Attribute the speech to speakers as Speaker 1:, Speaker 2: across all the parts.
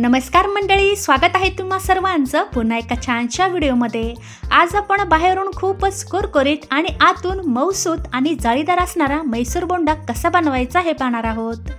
Speaker 1: नमस्कार मंडळी स्वागत आहे तुम्हा सर्वांचं पुन्हा एका छानशा व्हिडिओमध्ये. आज आपण बाहेरून खूपच कुरकुरीत आणि आतून मऊसूत आणि जाळीदार असणारा मैसूर बोंडा कसा बनवायचा हे पाहणार आहोत.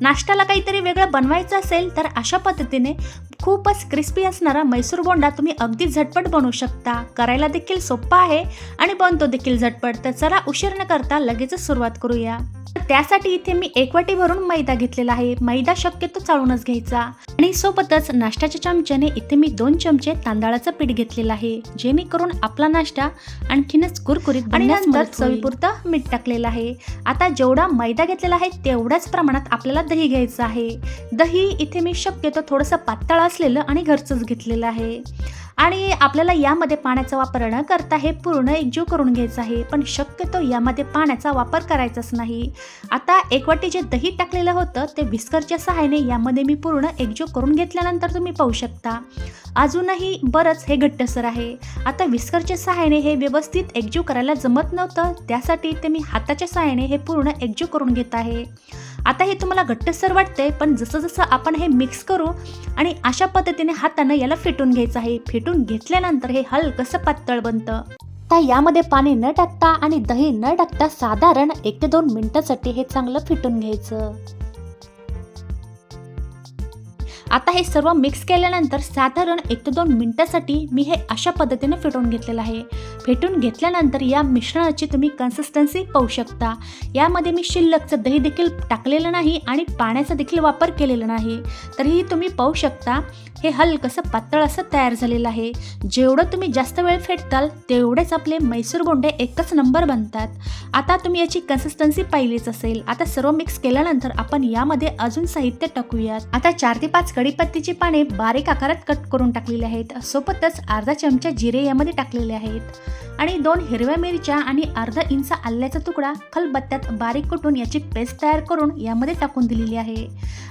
Speaker 1: नाश्त्याला काहीतरी वेगळं बनवायचं असेल तर अशा पद्धतीने खूपच क्रिस्पी असणारा मैसूर बोंडा तुम्ही अगदी झटपट बनवू शकता. करायला देखील सोपा आहे आणि बनतो देखील झटपट. तर चला उशीर न करता लगेचच सुरुवात करूया. तर त्यासाठी इथे मी एक वाटी भरून मैदा घेतलेला आहे. मैदा शक्यतो चाळूनच घ्यायचा. आणि सोबतच नाश्त्याच्या चमच्याने इथे मी दोन चमचे तांदळाचं पीठ घेतलेलं आहे जेणेकरून आपला नाश्ता आणखीनच कुरकुरीत आणि नंतर चवीपुरतं मीठ टाकलेलं आहे. आता जेवढा मैदा घेतलेला आहे तेवढ्याच प्रमाणात आपल्याला दही घ्यायचं आहे. दही इथे मी शक्यतो थोडंसं पातळ असलेलं आणि घरचंच घेतलेलं आहे. आणि आपल्याला यामध्ये पाण्याचा वापर न करता हे पूर्ण एकजीव करून घ्यायचं आहे. पण शक्यतो यामध्ये पाण्याचा वापर करायचाच नाही. आता एक वाटी जे दही टाकलेलं होतं ते विस्करच्या सहाय्याने यामध्ये मी पूर्ण एकजीव करून घेतल्यानंतर तुम्ही पाहू शकता. अजूनही बरंच हे घट्टसर आहे. आता विस्करच्या सहाय्याने हे व्यवस्थित एकजीव करायला जमत नव्हतं त्यासाठी ते मी हाताच्या सहाय्याने हे पूर्ण एकजीव करून घेत आहे. आता हे तुम्हाला घट्टसर वाटते पण जसं जसं आपण हे मिक्स करू आणि अशा पद्धतीने हातानं याला फिटून घ्यायचं आहे फेटून घेतल्यानंतर हे हलकसं पातळ बनतं. आता यामध्ये पाणी न टाकता आणि दही न टाकता साधारण एक ते दोन मिनिटासाठी हे चांगलं फिटून घ्यायचं. आता हे सर्व मिक्स केल्यानंतर साधारण एक ते दोन मिनिटासाठी मी हे अशा पद्धतीने फिटवून घेतलेलं आहे. फेटून घेतल्यानंतर या मिश्रणाची तुम्ही कन्सिस्टन्सी पाहू शकता. यामध्ये मी शिल्लकचं दही देखील टाकलेलं नाही आणि पाण्याचा देखील वापर केलेला नाही. तरीही तुम्ही पाहू शकता हे हलकंसं पातळ असं तयार झालेलं आहे? जेवढं तुम्ही जास्त वेळ फेटताल तेवढेच आपले मैसूर गोंडे एकच नंबर बनतात. आता तुम्ही याची कन्सिस्टन्सी पाहिलीच असेल. आता सर्व मिक्स केल्यानंतर आपण यामध्ये अजून साहित्य टाकूयात. आता चार ते पाच कडीपत्तीची पाने बारीक आकारात कट करून टाकलेले आहेत. सोबतच अर्धा चमचा जिरे यामध्ये टाकलेले आहेत. आणि दोन हिरव्या मिरच्या आणि अर्धा इंच आल्याचा तुकडा खलबत्त्यात बारीक कुटून याची पेस्ट तयार करून यामध्ये टाकून दिलेली आहे.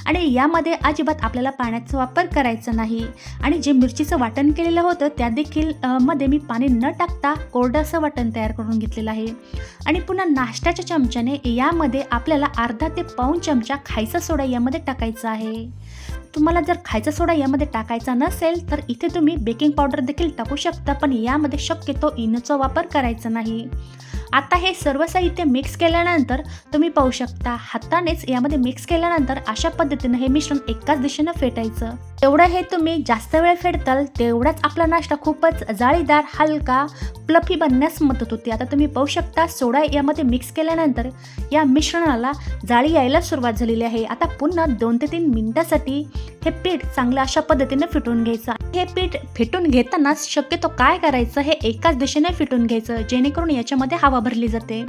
Speaker 1: आणि यामध्ये अजिबात आपल्याला पाण्याचा वापर करायचा नाही. आणि जे मिरचीचं वाटण केलेलं होतं त्या देखील मध्ये मी पाणी न टाकता कोरडंसं वाटण तयार करून घेतलेलं आहे. आणि पुन्हा नाश्त्याच्या चमच्याने यामध्ये आपल्याला अर्धा ते पाऊण चमचा खायचा सोडा यामध्ये टाकायचा आहे. तुम्हाला जर खायचा सोडा यामध्ये टाकायचा नसेल तर इथे तुम्ही बेकिंग पावडर देखील टाकू शकता पण यामध्ये शक्यतो इनोचा वापर करायचा नाही. आता हे सर्व साहित्य मिक्स केल्यानंतर तुम्ही पाहू शकता हातानेच यामध्ये मिक्स केल्यानंतर अशा पद्धतीनं हे मिश्रण एकाच दिशेनं फेटायचं. तेवढं हे तुम्ही जास्त वेळ फेडताल तेवढाच आपला नाश्ता खूपच जाळीदार हलका प्लफी बनण्यास मदत होते. आता तुम्ही पाहू शकता सोडा यामध्ये मिक्स केल्यानंतर या मिश्रणाला जाळी यायला सुरुवात झालेली आहे. आता पुन्हा दोन ते तीन मिनिटासाठी हे पीठ चांगलं अशा पद्धतीने फिटून घ्यायचं. हे पीठ फिटून घेताना शक्यतो काय करायचं हे एकाच दिशेने फिटून घ्यायचं जेणेकरून याच्यामध्ये हवा भरली जाते.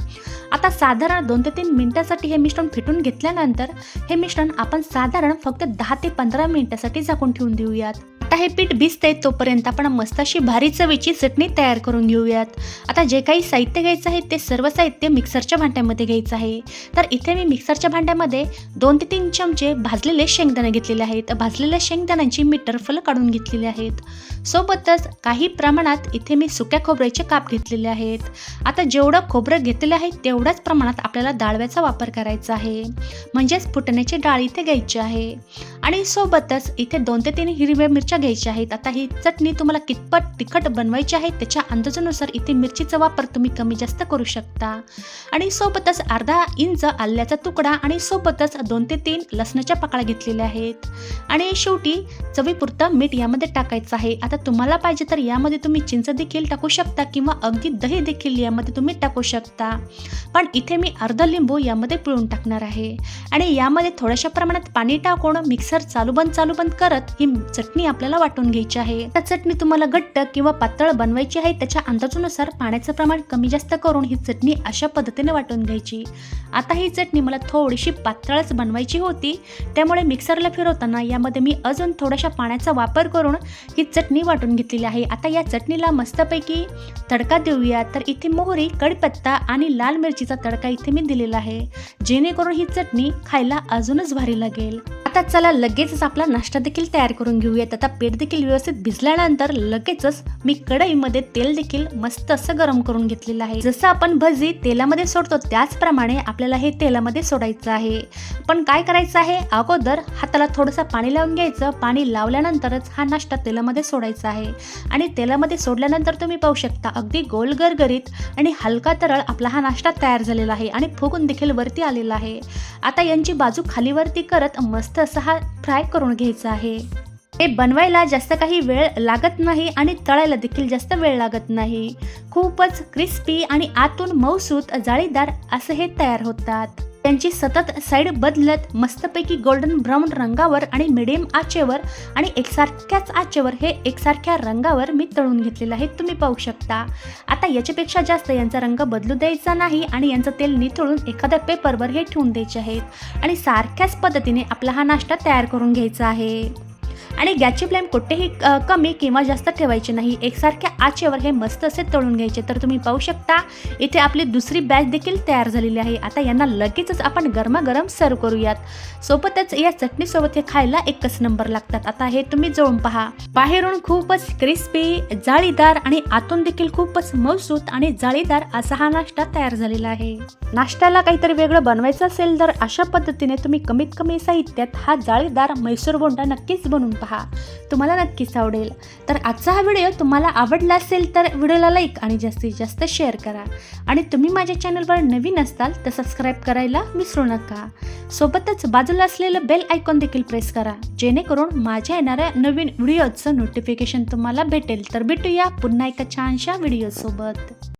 Speaker 1: आता साधारण दोन ते तीन मिनिटासाठी हे मिश्रण फिटून घेतल्यानंतर हे मिश्रण आपण साधारण फक्त दहा ते पंधरा मिनिटासाठी झाकून ठेवून देऊयात. आता हे पीठ भिजतंय तोपर्यंत आपण मस्त अशी भारी चवीची चटणी तयार करून घेऊयात. आता जे काही साहित्य घ्यायचं आहे ते सर्व साहित्य मिक्सरच्या भांड्यामध्ये घ्यायचं आहे. तर इथे मी मिक्सरच्या भांड्यामध्ये दोन ते तीन चमचे भाजलेले शेंगदाणे घेतलेले आहेत. भाजलेल्या शेंगदाण्यांची मी टरफलं काढून घेतलेली आहेत. सोबतच काही प्रमाणात इथे मी सुक्या खोबऱ्याचे काप घेतलेले आहेत. आता जेवढं खोबरं घेतलेलं आहे तेवढ्याच प्रमाणात आपल्याला डाळव्याचा वापर करायचा आहे. म्हणजेच फुटण्याची डाळ इथे घ्यायची आहे. आणि सोबतच इथे दोन ते तीन हिरव्या मिरच्या घ्यायच्या आहेत. आता ही चटणी तुम्हाला कितपत तिखट बनवायची आहे त्याच्या अंदाजानुसार इथे मिरचीचा वापर तुम्ही कमी जास्त करू शकता. आणि सोबतच अर्धा इंच आल्याचा तुकडा आणि सोबतच दोन ते तीन लसणाच्या पाकळ्या घेतलेल्या आहेत. आणि शेवटी चवीपुरतं मीठ यामध्ये टाकायचं आहे. आता तुम्हाला पाहिजे तर यामध्ये तुम्ही चिंच देखील टाकू शकता किंवा अगदी दही देखील यामध्ये तुम्ही टाकू शकता. पण इथे मी अर्धा लिंबू यामध्ये पिळून टाकणार आहे. आणि यामध्ये थोड्याशा प्रमाणात पाणी टाकून मिक्सर चालू बंद चालू बंद करत ही चटणी आपल्याला वाटून घ्यायची आहे. त्या चटणी तुम्हाला घट्ट किंवा पातळ बनवायची आहे. त्याच्या अंदाजानुसार पाण्याचं प्रमाण कमी जास्त करून ही चटणी अशा पद्धतीने वाटून घ्यायची. आता ही चटणी मला थोडीशी पातळच बनवायची होती. त्यामुळे मिक्सरला फिरवताना यामध्ये मी अजून थोड्याशा पाण्याचा वापर करून ही चटणी वाटून घेतलेली आहे. आता या चटणीला मस्तपैकी तडका देऊया. तर इथे मोहरी कडपत्ता आणि लाल मिरचीचा तडका इथे मी दिलेला आहे. जेणेकरून ही चटणी खायला अजूनच भारी लागेल. आता चला लगेचच आपला नाश्ता देखील तयार करून घेऊयात. आता पीठ देखील व्यवस्थित भिजल्यानंतर लगेचच मी कढईमध्ये तेल देखील मस्त असं गरम करून घेतलेलं आहे. जसं आपण भजी तेलामध्ये सोडतो त्याचप्रमाणे आपल्याला हे तेलामध्ये सोडायचं आहे. पण काय करायचं आहे? अगोदर हाताला थोडंसं पाणी लावून घ्यायचं. पाणी लावल्यानंतरच हा नाश्ता तेलामध्ये सोडायचा आहे. आणि तेलामध्ये सोडल्यानंतर तुम्ही पाहू शकता अगदी गोल गरगरीत आणि हलका तरळ आपला हा नाश्ता तयार झालेला आहे आणि फुगून देखील वरती आलेला आहे. आता यांची बाजू खालीवरती करत मस्त असा हा फ्राय करून घ्यायचा आहे. हे बनवायला जास्त काही वेळ लागत नाही आणि तळायला देखील जास्त वेळ लागत नाही. खूपच क्रिस्पी आणि आतून मऊसूत जाळीदार असे हे तयार होतात. त्यांची सतत साईड बदलत मस्तपैकी गोल्डन ब्राऊन रंगावर आणि मिडियम आचेवर आणि एकसारख्याच आचेवर हे एकसारख्या रंगावर मी तळून घेतलेलं आहे तुम्ही पाहू शकता. आता याच्यापेक्षा जास्त यांचा रंग बदलू द्यायचा नाही आणि यांचं तेल निथळून एखाद्या पेपरवर हे ठेवून द्यायचे आहेत. आणि सारख्याच पद्धतीने आपला हा नाश्ता तयार करून घ्यायचा आहे. आणि गॅसची फ्लेम कुठेही कमी किंवा जास्त ठेवायची नाही. एकसारख्या आचेवर हे मस्त असे तळून घ्यायचे. तर तुम्ही पाहू शकता इथे आपली दुसरी बॅच देखील तयार झालेली आहे. आता यांना लगेचच आपण गरमागरम सर्व करूयात. सोबतच या चटणीसोबत हे खायला एकच नंबर लागतात. आता हे तुम्ही जळून पहा. बाहेरून खूपच क्रिस्पी जाळीदार आणि आतून देखील खूपच मऊसूत आणि जाळीदार असा हा नाश्ता तयार झालेला आहे. नाश्त्याला काहीतरी वेगळं बनवायचं असेल तर अशा पद्धतीने तुम्ही कमीत कमी साहित्यात हा जाळीदार मैसूर बोंडा नक्कीच बनवून पहा. तुम्हाला नक्कीच आवडेल. तर आजचा हा व्हिडिओ तुम्हाला आवडला असेल तर व्हिडिओला लाईक आणि जास्तीत जास्त शेअर करा. आणि तुम्ही माझ्या चॅनलवर नवीन असताल तर सबस्क्राईब करायला विसरू नका. सोबतच बाजूला असलेलं बेल आयकॉन देखील प्रेस करा. जेणेकरून माझ्या येणाऱ्या नवीन व्हिडिओचं नोटिफिकेशन तुम्हाला भेटेल. तर भेटूया पुन्हा एका छानशा व्हिडिओसोबत.